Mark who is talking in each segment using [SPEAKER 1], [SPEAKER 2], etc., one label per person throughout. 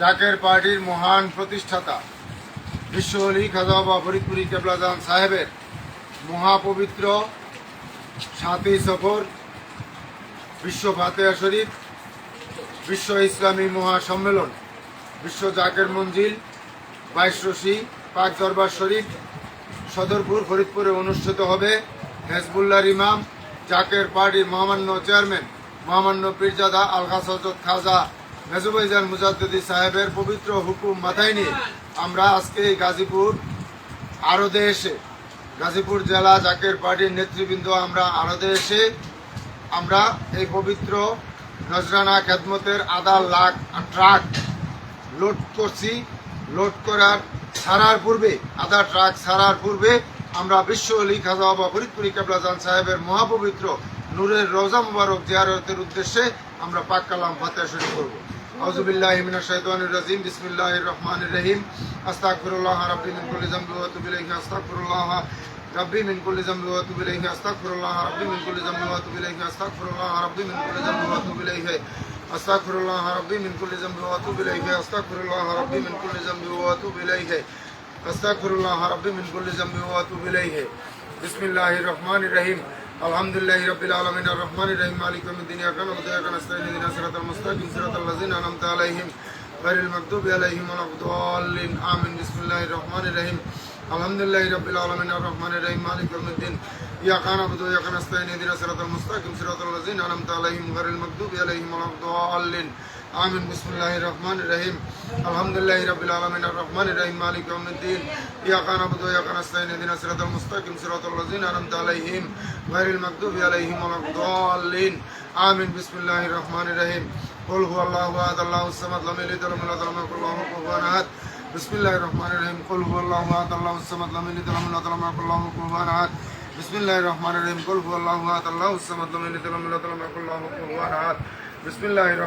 [SPEAKER 1] জাকের পার্টির মহান প্রতিষ্ঠাতা, বিশ্ব অলি খাজা বাবা ফরিদপুরি কেবলাজান সাহেবের মহাপবিত্র সাতই সফর, বিশ্ব ফাতেহা শরীফ, বিশ্ব ইসলামী মহাসম্মেলন, বিশ্ব জাকের মঞ্জিল, বাইশ রশি, পাক দরবার শরীফ, সদরপুর ফরিদপুরে অনুষ্ঠিত হবে হেজবুল্লাহর ইমাম, জাকের পার্টির মহামান্য চেয়ারম্যান মহামান্য পীরজাদা আলহাস হজরত খাজা মেজুবাইজান মুজাদ্দিদি সাহেবের পবিত্র হুকুম মাথায় নিয়ে আমরা আজকে এই গাজীপুর আরদে এসে, গাজীপুর জেলা জাকের পার্টির নেতৃবৃন্দ আমরা আরদে এসে আমরা এই পবিত্র নজরানা খেদমতের আধা লাখ ট্রাক লোড করছি। লোড করার ছাড়ার পূর্বে, আধা ট্রাক ছাড়ার পূর্বে আমরা বিশ্ব অলি খাজা বাবা ফরিদপুরি কেবলাজান সাহেবের মহাপবিত্র নূরের রোজা মুবারক জিয়ারতের উদ্দেশ্যে আমরা পাক কালাম ফাতে শরীফ করব আউযুবিল্লাহি মিনাশ শাইতানির রাজিম, বিসমিল্লাহির রহমানির রহিম। আস্তাগফিরুল্লাহ রাব্বি মিন কুল্লি যামবি ওয়া আতুবু ইলাইহি, আস্তাগফিরুল্লাহ রাব্বি মিন কুল্লি যামবি ওয়া আতুবু ইলাইহি, আস্তাগফিরুল্লাহ রাব্বি মিন কুল্লি যামবি ওয়া আতুবু ইলাইহি, আস্তাগফিরুল্লাহ রাব্বি মিন কুল্লি যামবি ওয়া আতুবু ইলাইহি, আস্তাগফিরুল্লাহ রাব্বি মিন কুল্লি যামবি ওয়া আতুবু ইলাইহি, আস্তাগফিরুল্লাহ রাব্বি মিন কুল্লি যামবি ওয়া আতুবু ইলাইহি, আস্তাগফিরুল্লাহ রাব্বি মিন কুল্লি যামবি ওয়া আতুবু ইলাইহি। বিসমিল্লাহির রহমানির রহিম। আলহামদুলিল্লাহ রবিল আলমিন রহমান রহিম আলী কমিদিন আকান আবদাকান আস্তাইন দিন সিরাত আল মুস্তাকিম সিরাত আল লাযিন আনআমতা আলাইহিম গায়রুল মাগদুবি আলাইহিম ওয়ালাদ-দাল্লিন আমিন বিসমিল্লাহির রহমানির রহিম আলহামদুলিল্লাহ রবিল আলমিন রহমান রহিম আলী কমিদিন إياك نعبد وإياك نستعين اهدنا الصراط المستقيم صراط الذين أنعمت عليهم غير المغضوب عليهم ولا الضالين আমিন বিসমিল্লাহির রহমানির রহিম আলহামদুলিল্লাহি রাব্বিল আলামিন আর রহমানির রহিম মালিক ইয়াউমিদ্দিন ইয়াকা নাবুদু ওয়া ইয়াকা নাস্তাইন ইহদিনাস সিরাতাল মুস্তাকিম সিরাতাল লাযিনা আনআমতা আলাইহিম গায়রিল মাগদুবি আলাইহিম ওয়ালাদ-দাল্লিন আমিন বিসমিল্লাহির রহমানির রহিম قل هو الله احد الله الصمد لم يلد ولم يولد ولم يكن له كفوا احد بسم الله الرحمن الرحيم قل هو الله احد الله الصمد لم يلد ولم يولد ولم يكن له كفوا احد بسم الله الرحمن الرحيم قل هو الله احد الله الصمد لم يلد ولم يولد ولم يكن له كفوا احد بسم الله الرحمن الرحيم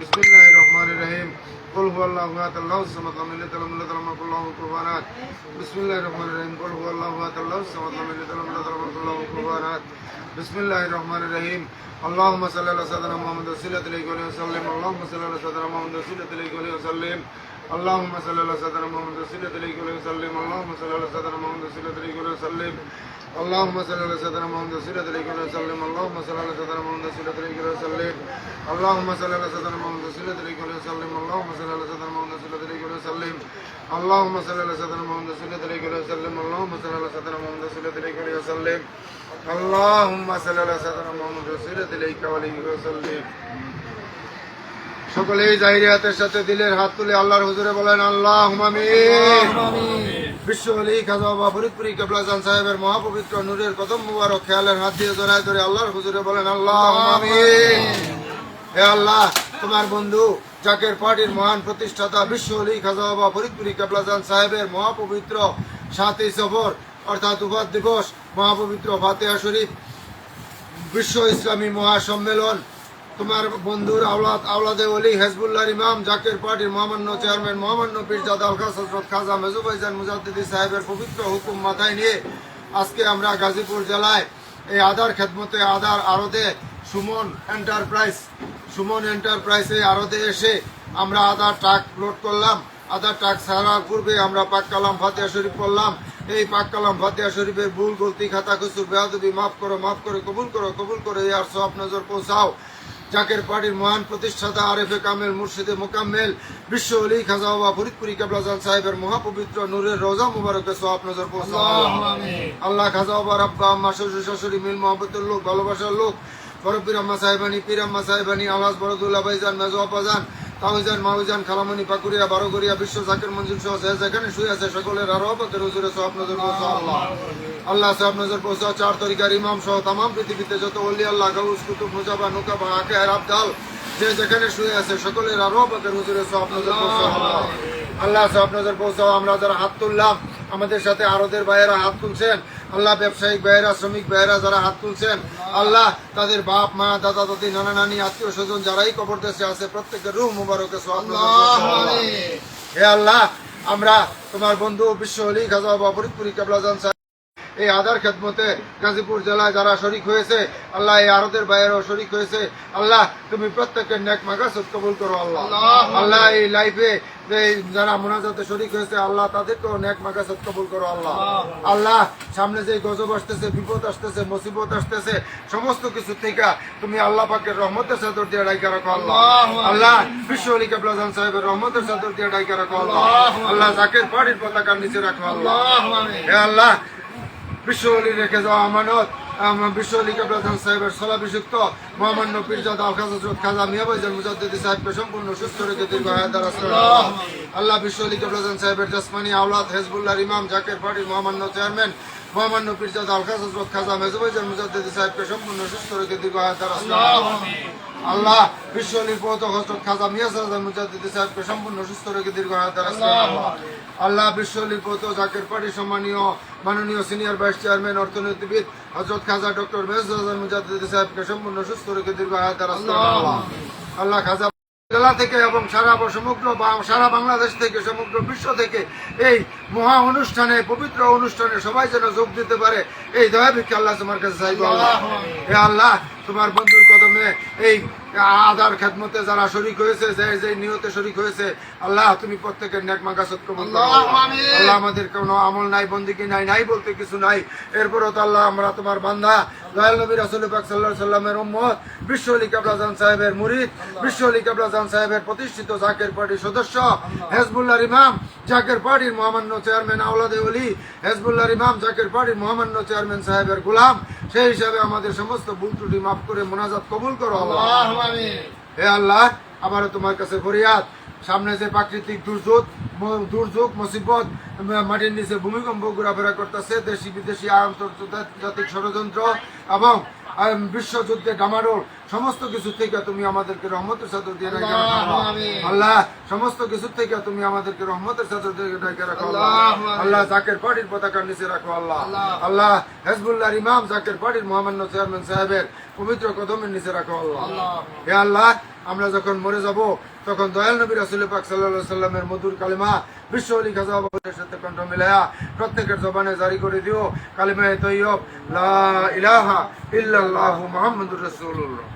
[SPEAKER 1] بسم الله الرحمن الرحيم قل هو الله احد الله الصمد لم يلد ولم يولد ولم يكن له كفوا احد بسم الله الرحمن الرحيم قل هو الله احد الله الصمد لم يلد ولم يولد ولم يكن له كفوا احد بسم الله الرحمن الرحيم اللهم صل على سيدنا محمد وسلم اللهم صل على سيدنا محمد وسلم اللهم صل على سيدنا محمد وسلم عليه وسلم اللهم صل على سيدنا محمد وسلم عليه وسلم اللهم صل على سيدنا محمد وسلم عليه وسلم اللهم صل على سيدنا محمد وسلم عليه وسلم اللهم صل على سيدنا محمد وسلم عليه وسلم اللهم صل على سيدنا محمد وسلم عليه وسلم اللهم صل على سيدنا محمد وسلم عليه وسلم اللهم صل على سيدنا محمد وسلم عليه وسلم اللهم صل على سيدنا محمد وسلم عليه وسلم সকলেই জাহিরিয়াতের সাথে দিলের হাত তুলে আল্লাহর হুজুরে বলেন আল্লাহ বিশ্ব আলী খাজা বাবা ফরিদপুরি কেবলাজান সাহেবের মহাপবিত্র নূরের কদম মুবারক খেয়ালের হাত দিয়ে জড়ায় ধরে আল্লাহর হুজুরে বলেন আল্লাহ হে আল্লাহ তোমার বন্ধু জাকের পার্টির মহান প্রতিষ্ঠাতা বিশ্ব আলী খাজা বাবা ফরিদপুরি কেবলাজান সাহেবের মহাপবিত্র সাতই সফর অর্থাৎ উপাদ দিবস মহাপবিত্র ফাতেহা শরীফ বিশ্ব ইসলামী মহাসম্মেলন তোমার বন্ধুর আওলাদ, আওলাদে অলি হেজবুল্লাহর ইমাম, জাকের পার্টির মহামান্য চেয়ারম্যান, মহামান্য পীরজাদ আলকাস হজরত খাজা মেজুবাইজান মুজাদ্দিদি সাহেবের পবিত্র হুকুম মাথায় নিয়ে আজকে আমরা গাজীপুর জেলায় এই আধার খেদমতে আধার আরদে সুমন এন্টারপ্রাইজ, সুমন এন্টারপ্রাইজে আরদে এসে আমরা আধার ট্রাক লোড করলাম। আধার ট্রাক ছাড়ার পূর্বে আমরা পাক কালাম ফাতিয়া শরীফ করলাম এই পাক কালাম ফাতিয়া শরীফের ভুল, গলতি খাতা খুচুর বেহাদবি মাফ করো, মাফ করে, কবুল করো কবুল করো আর সব নজর পৌঁছাও। জাকের পার্টির মহান প্রতিষ্ঠাতা আরেফে কামেল মুর্শিদে মোকাম্মেল বিশ্ব অলি খাজাওয়া ফরিদপুরি কাবলাজান সাহেবের মহাপবিত্র নূরের রোজা মুবারকে সব নজর পৌঁছাও আল্লাহ খাজাওয়া রাব্বা আম্মা শ্বশুর শাশুড়ি মিল মোহাম্মতের লোক ভালোবাসার লোক বড় পীরাম্মা সাহেবানি পীরাম্মা সাহেবানি আলাস বড়দুল্লাহ ভাইজান মেজো আপাজান তাওজান মাউজান খালামনি পাকুরিয়া বারোগরিয়া বিশ্ব সহ যে যেখানে শুয়ে আছে সকলের আরও পথের হুজুরে সব নজর পৌঁছাও আল্লাহ। আল্লাহ সব নজর পৌঁছাও চার তরিকার ইমাম সহ তাম পৃথিবীতে যত অলি আল্লাহ, গাউস, কুতুব, মুজাবা আকে যে যেখানে শুয়ে আছে সকলের আরও হুজুরে সব নজর পৌঁছাও আল্লাহ। নজর পৌঁছাও আমরা যারা হাত তুললাম, আমাদের সাথে আরদের ভাইয়েরা হাত তুলছেন আল্লাহ ব্যবসায়িক ভাইয়েরা শ্রমিক ভাইয়েরা যারা হাত তুলছেন আল্লাহ তাদের বাপ মা দাদা দাদি নানা নানি আত্মীয় স্বজন যারাই কবর দেশে আছে প্রত্যেকের রুহ মুবারকে হে আল্লাহ আমরা তোমার বন্ধু বিশ্ব হলি খাজা বা ফরিদপুরি কেবলাজান সাহেব এই আধার খেদমতে গাজীপুর জেলায় যারা শরিক হয়েছে আল্লাহ এই আরতের বাইরেও শরিক হয়েছে। আল্লাহ তুমি প্রত্যেকের নেক মাগাসত কবুল করো আল্লাহ। আল্লাহ এই লাইফে যারা মোনাজাতে শরিক হয়েছে আল্লাহ তাদেরকেও নেক মাগাসত কবুল করো আল্লাহ। আল্লাহ সামনে যে গজব আসতেছে বিপদ আসতেছে মুসিবত আসতেছে সমস্ত কিছু থেকে তুমি আল্লাহ পাকের রহমতের চাদর দিয়ে ডাইকা রাখো আল্লাহ। আল্লাহ বিশ্ব অলি কাবলাজান সাহেবের রহমতের চাদর দিয়ে ডাইকা রাখো আল্লাহ। আল্লাহ জাকের পাড়ির পতাকার নিচে রাখো আল্লাহ। হে আল্লাহ বিশ্ব অলি রেখে যাওয়া আমানত আম- প্রধান সাহেবের সলাভিষিক্ত মহামান্য পীরজাদ আল খাজা মিয়াবাইজান মুজাদ্দিদি সাহেবকে সম্পূর্ণ সুস্থ রেখে দীর্ঘ করুন আল্লাহ। আল্লাহ প্রধান সাহেবের জাসমানি আওলাদ হেজবুল্লাহ ইমাম জাকের পার্টির মহামান্য চেয়ারম্যান মহামান্য পীরজাদ আল খাজা হযরত খাজা মেজবাইজান মুজাদ্দিদি সাহেবকে সম্পূর্ণ সুস্থ রেখে দীর্ঘ হায়াত আল্লাহ। বিশ্ব হজরত খাজা মিয়াসার মুজাদ্দিদি সাহেবকে সম্পূর্ণ সুস্থ রেখে দীর্ঘ হায়াত আল্লাহ। বিশ্ব জাকের পার্টি সম্মানীয় মাননীয় সিনিয়র ভাইস চেয়ারম্যান অর্থনীতিবিদ হজরত খাজা ডক্টর মেজর মুজাদ্দিদি সাহেবকে সম্পূর্ণ সুস্থ রেখে দীর্ঘ হায়াত। আল্লাহ খাজা জেলা থেকে এবং সারা সমগ্র বা- সারা বাংলাদেশ থেকে সমগ্র বিশ্ব থেকে এই মহা অনুষ্ঠানে পবিত্র অনুষ্ঠানে সবাই যেন যোগ দিতে পারে এই দয়া ভিক্ষা আল্লাহ তোমার কাছে চাইব আল্লাহ। হে আল্লাহ তোমার বন্ধুর কদমে এই আধার খেদমতে যারা শরিক হয়েছে যে যে নিয়তে শরিক হয়েছে আল্লাহ তুমি প্রত্যেকের নেক কবুল করো। আল্লাহ আমাদের কোনো আমল নাই বন্দিকি নাই নাই বলতে কিছু নাই। এরপরও তো আল্লাহ আমরা তোমার বান্দা। দয়াল নবী রাসুল পাক সাল্লাহ সাল্লামের উম্মত বিশ্ব আলী কাবলাজান সাহেবের মুরিদ বিশ্ব আলী কাবলাজান সাহেবের প্রতিষ্ঠিত জাকের পার্টির সদস্য হেজবুল্লাহর ইমাম জাকের পার্টির মহামান্য চেয়ারম্যান আওলাদে অলি হেজবুল্লাহর ইমাম জাকের পার্টির মহামান্য চেয়ারম্যান সাহেবের গোলাম। সেই হিসাবে আমাদের সমস্ত ভুল ত্রুটি মাফ করে মোনাজাত কবুল করো আল্লাহ। হে আল্লাহ তোমার কাছে ফরিয়াদ। সামনে যে প্রাকৃতিক দুর্যোগ দুর্যোগ মুসিবত মাটির নিচে ভূমিকম্প ঘোরাফেরা করতেছে দেশি বিদেশি আন্তর্জাতিক ষড়যন্ত্র এবং বিশ্বযুদ্ধে ডামাডোল সমস্ত কিছু থেকে তুমি আমাদেরকে রহমতের সাথে দিয়ে রেখে। আল্লাহ। সমস্ত কিছু থেকে তুমি আমাদেরকে রহমতের সাথে দিয়ে রেখে রাখো আল্লাহ। আল্লাহ জাকের পার্টির পতাকার নিচে রাখো আল্লাহ। আল্লাহ। হেজবুল্লাহর ইমাম জাকের পার্টির মহামান্য চেয়ারম্যান সাহেবের পবিত্র কদমের নিচে রাখো আল্লাহ। হে আল্লাহ আমরা যখন মরে যাব, তখন দয়াল নবী রাসুল পাক সাল্লা সাল্লামের মধুর কালিমা বিশ্ব অলি খাজাবের সাথে কণ্ঠ মিলায়া প্রত্যেকের জবানে জারি করে দিও। কালিমায় তৈয়ব, লা ইলাহা ইল্লাল্লাহু মুহাম্মাদুর রাসূলুল্লাহ।